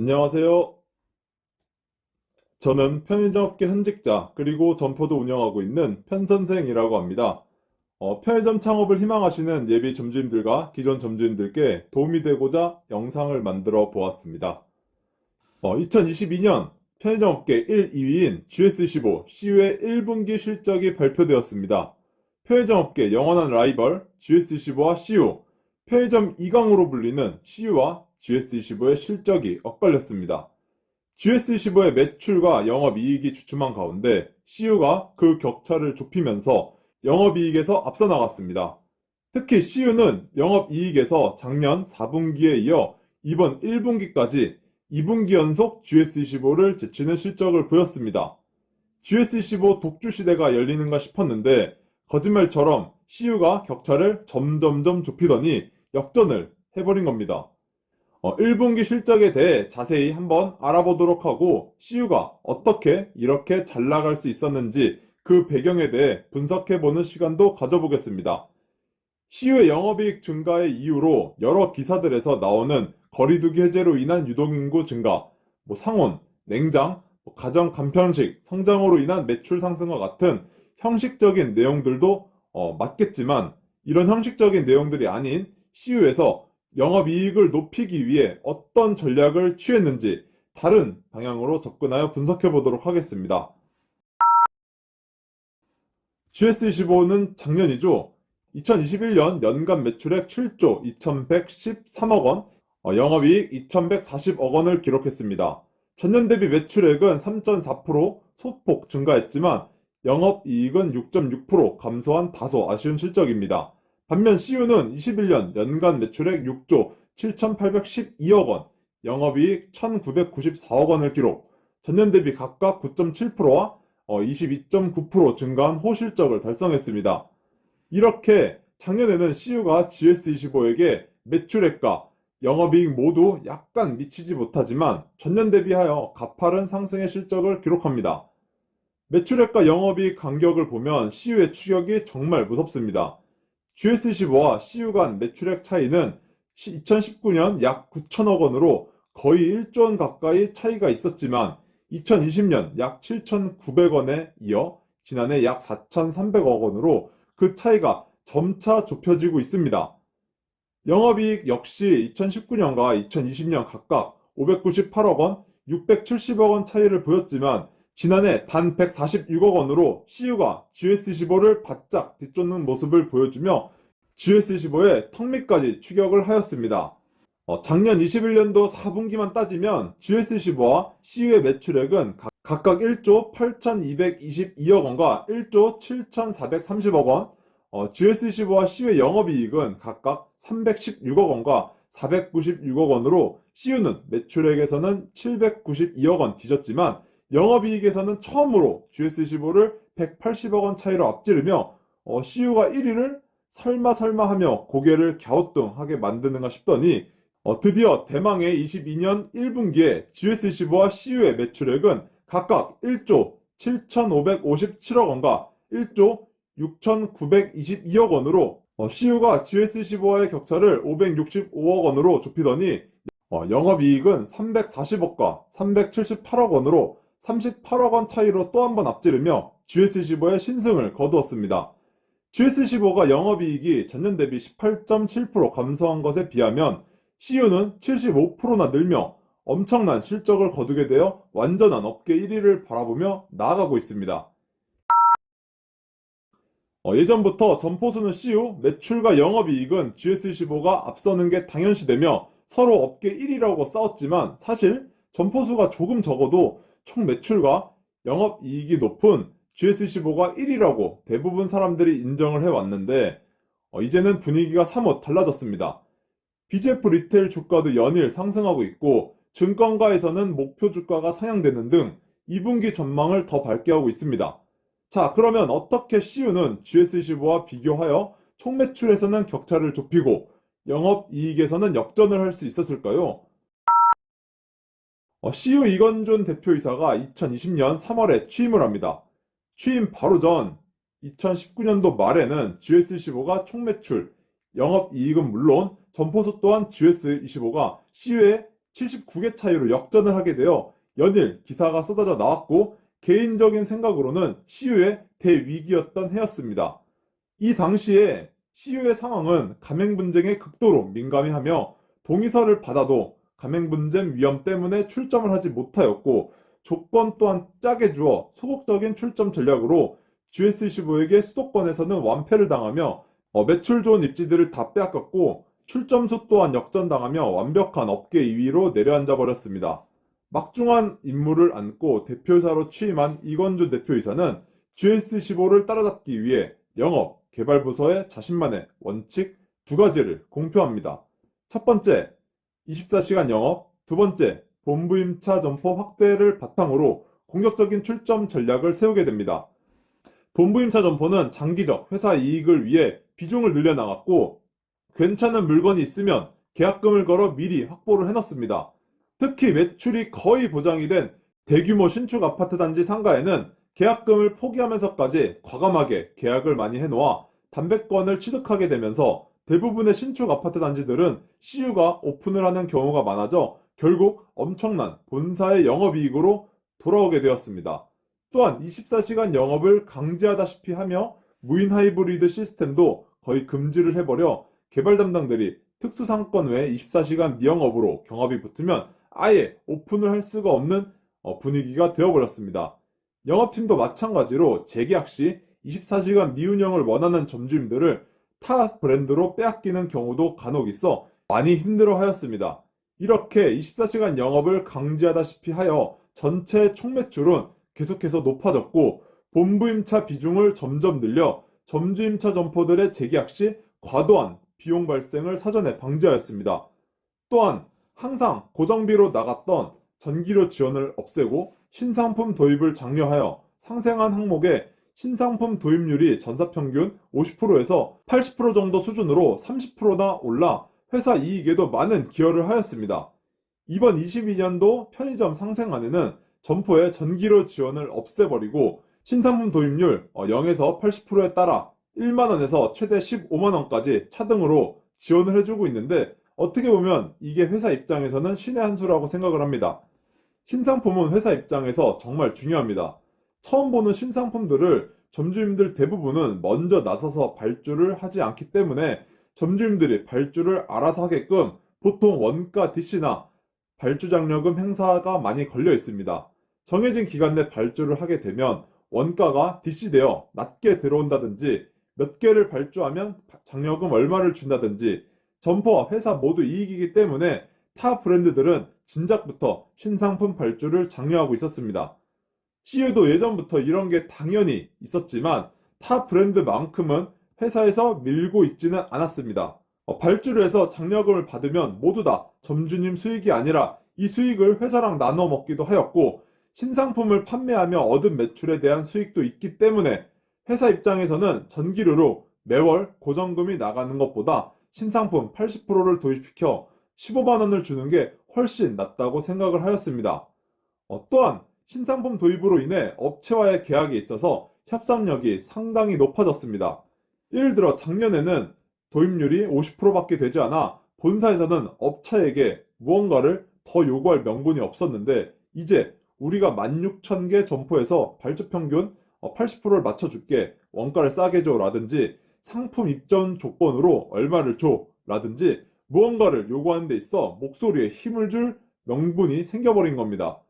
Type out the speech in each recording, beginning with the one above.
안녕하세요. 저는 편의점 업계 현직자, 그리고 점포도 운영하고 있는 편선생이라고 합니다. 어, 편의점 창업을 희망하시는 예비 점주님들과 기존 점주님들께 도움이 되고자 영상을 만들어 보았습니다. 2022년 편의점 업계 1, 2위인 GS15 CU의 1분기 실적이 발표되었습니다. 편의점 업계 영원한 라이벌 GS15와 CU, 편의점 2강으로 불리는 CU와 GS25의 실적이 엇갈렸습니다. GS25의 매출과 영업이익이 주춤한 가운데 CU가 그 격차를 좁히면서 영업이익에서 앞서 나갔습니다. 특히 CU는 영업이익에서 작년 4분기에 이어 이번 1분기까지 2분기 연속 GS25를 제치는 실적을 보였습니다. GS25 독주 시대가 열리는가 싶었는데 거짓말처럼 CU가 격차를 점점점 좁히더니 역전을 해버린 겁니다. 1분기 실적에 대해 자세히 한번 알아보도록 하고 CU가 어떻게 이렇게 잘 나갈 수 있었는지 그 배경에 대해 분석해보는 시간도 가져보겠습니다. CU의 영업이익 증가의 이유로 여러 기사들에서 나오는 거리두기 해제로 인한 유동인구 증가, 뭐 상온, 냉장, 뭐 가정 간편식, 성장으로 인한 매출 상승과 같은 형식적인 내용들도 어, 맞겠지만 이런 형식적인 내용들이 아닌 CU에서 영업이익을 높이기 위해 어떤 전략을 취했는지 다른 방향으로 접근하여 분석해 보도록 하겠습니다. GS25는 작년이죠. 2021년 연간 매출액 7조 2113억 원, 어, 영업이익 2140억 원을 기록했습니다. 전년 대비 매출액은 3.4% 소폭 증가했지만 영업이익은 6.6% 감소한 다소 아쉬운 실적입니다. 반면 CU는 21년 연간 매출액 6조 7,812억 원, 영업이익 1,994억 원을 기록, 전년 대비 각각 9.7%와 22.9% 증가한 호실적을 달성했습니다. 이렇게 작년에는 CU가 GS25에게 매출액과 영업이익 모두 약간 미치지 못하지만 전년 대비하여 가파른 상승의 실적을 기록합니다. 매출액과 영업이익 간격을 보면 CU의 추격이 정말 무섭습니다. GS15와 CU 간 매출액 차이는 2019년 약 9천억 원으로 거의 1조 원 가까이 차이가 있었지만 2020년 약 7,900원에 이어 지난해 약 4,300억 원으로 그 차이가 점차 좁혀지고 있습니다. 영업이익 역시 2019년과 2020년 각각 598억 원, 670억 원 차이를 보였지만 지난해 단 146억 원으로 CU가 GS15를 바짝 뒤쫓는 모습을 보여주며 GS15의 턱밑까지 추격을 하였습니다. 어, 작년 21년도 4분기만 따지면 GS15와 CU의 매출액은 각- 각각 1조 8,222억 원과 1조 7,430억 원, 어, GS15와 CU의 영업이익은 각각 316억 원과 496억 원으로 CU는 매출액에서는 792억 원 뒤졌지만 영업이익에서는 처음으로 GS15를 180억 원 차이로 앞지르며 어, CU가 1위를 설마 설마 하며 고개를 갸우뚱하게 만드는가 싶더니 어, 드디어 대망의 22년 1분기에 GS15와 CU의 매출액은 각각 1조 7,557억 원과 1조 6,922억 원으로 어, CU가 GS15와의 격차를 565억 원으로 좁히더니 어, 영업이익은 340억과 378억 원으로 38억 원 차이로 또 한 번 앞지르며 GS15의 신승을 거두었습니다. GS15가 영업이익이 전년 대비 18.7% 감소한 것에 비하면 CU는 75%나 늘며 엄청난 실적을 거두게 되어 완전한 업계 1위를 바라보며 나아가고 있습니다. 어, 예전부터 점포수는 CU, 매출과 영업이익은 GS15가 앞서는 게 당연시되며 서로 업계 1위라고 싸웠지만 사실 점포수가 조금 적어도 총 매출과 영업이익이 높은 GS15가 1위라고 대부분 사람들이 인정을 해왔는데 어, 이제는 분위기가 사뭇 달라졌습니다. BGF 리테일 주가도 연일 상승하고 있고 증권가에서는 목표 주가가 상향되는 등 2분기 전망을 더 밝게 하고 있습니다. 자, 그러면 어떻게 CU는 GS15와 비교하여 총 매출에서는 격차를 좁히고 영업이익에서는 역전을 할 수 있었을까요? 어, CU 이건준 대표이사가 2020년 3월에 취임을 합니다. 취임 바로 전 2019년도 말에는 GS25가 총 매출, 영업이익은 물론 점포수 또한 GS25가 CU의 79개 차이로 역전을 하게 되어 연일 기사가 쏟아져 나왔고 개인적인 생각으로는 CU의 대위기였던 해였습니다. 이 당시에 CU의 상황은 가맹 분쟁에 극도로 민감해하며 동의서를 받아도 가맹 분쟁 위험 때문에 출점을 하지 못하였고 조건 또한 짜게 주어 소극적인 출점 전략으로 GS15에게 수도권에서는 완패를 당하며 어, 매출 좋은 입지들을 다 빼앗겼고 출점수 또한 역전당하며 완벽한 업계 2위로 내려앉아 버렸습니다. 막중한 임무를 안고 대표이사로 취임한 이건주 대표이사는 GS15를 따라잡기 위해 영업, 개발 부서에 자신만의 원칙 두 가지를 공표합니다. 첫 번째, 24시간 영업, 두 번째, 본부 임차 점포 확대를 바탕으로 공격적인 출점 전략을 세우게 됩니다. 본부 임차 점포는 장기적 회사 이익을 위해 비중을 늘려나갔고 괜찮은 물건이 있으면 계약금을 걸어 미리 확보를 해놨습니다. 특히 매출이 거의 보장이 된 대규모 신축 아파트 단지 상가에는 계약금을 포기하면서까지 과감하게 계약을 많이 해놓아 담배권을 취득하게 되면서 대부분의 신축 아파트 단지들은 CU가 오픈을 하는 경우가 많아져 결국 엄청난 본사의 영업이익으로 돌아오게 되었습니다. 또한 24시간 영업을 강제하다시피 하며 무인 하이브리드 시스템도 거의 금지를 해버려 개발 담당들이 특수상권 외 24시간 미영업으로 경합이 붙으면 아예 오픈을 할 수가 없는 어, 분위기가 되어버렸습니다. 영업팀도 마찬가지로 재계약 시 24시간 미운영을 원하는 점주님들을 타 브랜드로 빼앗기는 경우도 간혹 있어 많이 힘들어 하였습니다. 이렇게 24시간 영업을 강제하다시피 하여 전체 총매출은 계속해서 높아졌고 본부임차 비중을 점점 늘려 점주임차 점포들의 재계약 시 과도한 비용 발생을 사전에 방지하였습니다. 또한 항상 고정비로 나갔던 전기료 지원을 없애고 신상품 도입을 장려하여 상생한 항목에 신상품 도입률이 전사 평균 50%에서 80% 정도 수준으로 30%나 올라 회사 이익에도 많은 기여를 하였습니다. 이번 22년도 편의점 상생안에는 점포의 전기료 지원을 없애버리고 신상품 도입률 0에서 80%에 따라 1만원에서 최대 15만원까지 차등으로 지원을 해주고 있는데 어떻게 보면 이게 회사 입장에서는 신의 한 수라고 생각을 합니다. 신상품은 회사 입장에서 정말 중요합니다. 처음 보는 신상품들을 점주님들 대부분은 먼저 나서서 발주를 하지 않기 때문에 점주님들이 발주를 알아서 하게끔 보통 원가 DC나 발주장려금 행사가 많이 걸려 있습니다. 정해진 기간 내 발주를 하게 되면 원가가 DC되어 낮게 들어온다든지 몇 개를 발주하면 장려금 얼마를 준다든지 점포와 회사 모두 이익이기 때문에 타 브랜드들은 진작부터 신상품 발주를 장려하고 있었습니다. CU도 예전부터 이런 게 당연히 있었지만 타 브랜드만큼은 회사에서 밀고 있지는 않았습니다. 어, 발주를 해서 장려금을 받으면 모두 다 점주님 수익이 아니라 이 수익을 회사랑 나눠 먹기도 하였고 신상품을 판매하며 얻은 매출에 대한 수익도 있기 때문에 회사 입장에서는 전기료로 매월 고정금이 나가는 것보다 신상품 80%를 도입시켜 15만 원을 주는 게 훨씬 낫다고 생각을 하였습니다. 어, 또한 신상품 도입으로 인해 업체와의 계약에 있어서 협상력이 상당히 높아졌습니다. 예를 들어 작년에는 도입률이 50%밖에 되지 않아 본사에서는 업체에게 무언가를 더 요구할 명분이 없었는데 이제 우리가 16,000개 점포에서 발주 평균 80%를 맞춰줄게 원가를 싸게 줘 라든지 상품 입점 조건으로 얼마를 줘 라든지 무언가를 요구하는 데 있어 목소리에 힘을 줄 명분이 생겨버린 겁니다.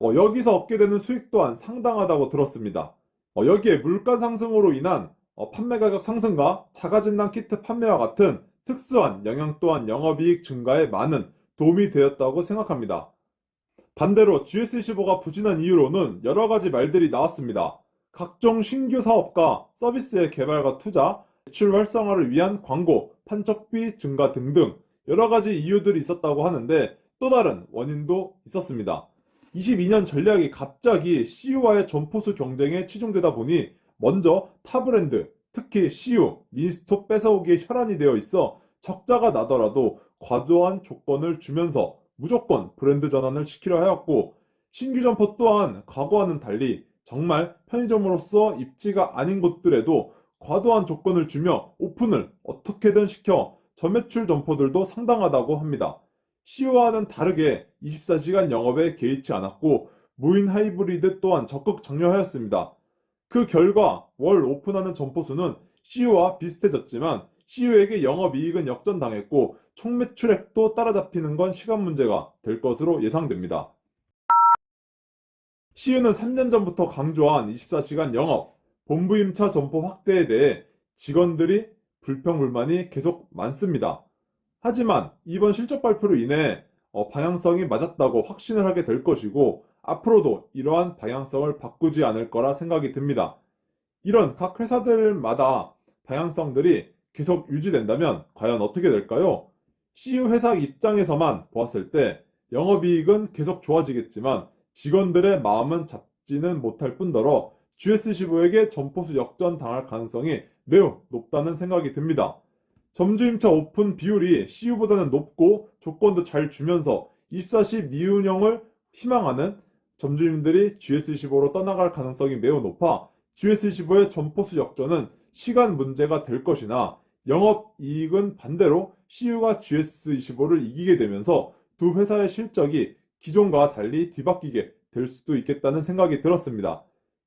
어, 여기서 얻게 되는 수익 또한 상당하다고 들었습니다. 어, 여기에 물가 상승으로 인한 어, 판매 가격 상승과 자가진단 키트 판매와 같은 특수한 영향 또한 영업이익 증가에 많은 도움이 되었다고 생각합니다. 반대로 GS15가 부진한 이유로는 여러 가지 말들이 나왔습니다. 각종 신규 사업과 서비스의 개발과 투자, 매출 활성화를 위한 광고, 판촉비 증가 등등 여러 가지 이유들이 있었다고 하는데 또 다른 원인도 있었습니다. 22년 전략이 갑자기 CU와의 점포수 경쟁에 치중되다 보니 먼저 타 브랜드, 특히 CU, 미니스톱 뺏어오기에 혈안이 되어 있어 적자가 나더라도 과도한 조건을 주면서 무조건 브랜드 전환을 시키려 하였고 신규 점포 또한 과거와는 달리 정말 편의점으로서 입지가 아닌 곳들에도 과도한 조건을 주며 오픈을 어떻게든 시켜 저매출 점포들도 상당하다고 합니다. CU와는 다르게 24시간 영업에 개의치 않았고 무인 하이브리드 또한 적극 장려하였습니다. 그 결과 월 오픈하는 점포 수는 CU와 비슷해졌지만 CU에게 영업이익은 역전당했고 총 매출액도 따라잡히는 건 시간 문제가 될 것으로 예상됩니다. CU는 3년 전부터 강조한 24시간 영업, 본부 임차 점포 확대에 대해 직원들이 불평불만이 계속 많습니다. 하지만 이번 실적 발표로 인해 어, 방향성이 맞았다고 확신을 하게 될 것이고 앞으로도 이러한 방향성을 바꾸지 않을 거라 생각이 듭니다. 이런 각 회사들마다 방향성들이 계속 유지된다면 과연 어떻게 될까요? CU 회사 입장에서만 보았을 때 영업이익은 계속 좋아지겠지만 직원들의 마음은 잡지는 못할 뿐더러 GS15에게 점포수 역전 당할 가능성이 매우 높다는 생각이 듭니다. 점주임차 오픈 비율이 CU보다는 높고 조건도 잘 주면서 24시 미운영을 희망하는 점주님들이 GS15로 떠나갈 가능성이 매우 높아 GS15의 점포수 역전은 시간 문제가 될 것이나 영업 이익은 반대로 CU가 GS25를 이기게 되면서 두 회사의 실적이 기존과 달리 뒤바뀌게 될 수도 있겠다는 생각이 들었습니다.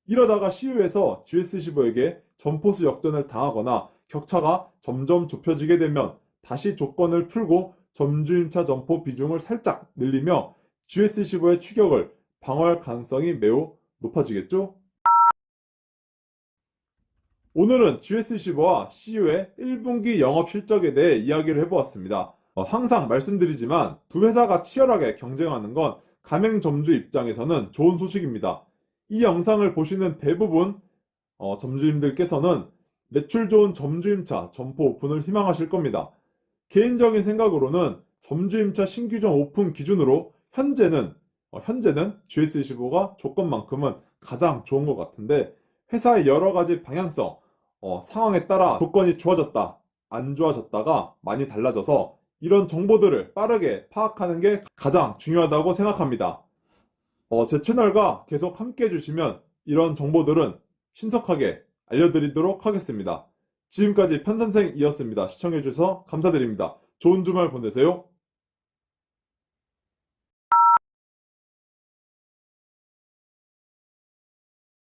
이러다가 CU에서 GS15에게 점포수 역전을 당하거나 격차가 점점 좁혀지게 되면 다시 조건을 풀고 점주임차 점포 비중을 살짝 늘리며 GS15의 추격을 방어할 가능성이 매우 높아지겠죠? 오늘은 GS15와 CU의 1분기 영업 실적에 대해 이야기를 해보았습니다. 어, 항상 말씀드리지만 두 회사가 치열하게 경쟁하는 건 가맹 점주 입장에서는 좋은 소식입니다. 이 영상을 보시는 대부분 어, 점주님들께서는 매출 좋은 점주임차 점포 오픈을 희망하실 겁니다. 개인적인 생각으로는 점주임차 신규점 오픈 기준으로 현재는 어, 현재는 GS25가 조건만큼은 가장 좋은 것 같은데 회사의 여러 가지 방향성 어, 상황에 따라 조건이 좋아졌다 안 좋아졌다가 많이 달라져서 이런 정보들을 빠르게 파악하는 게 가장 중요하다고 생각합니다. 어, 제 채널과 계속 함께 해주시면 이런 정보들은 신속하게 알려드리도록 하겠습니다. 지금까지 편선생이었습니다. 시청해주셔서 감사드립니다. 좋은 주말 보내세요.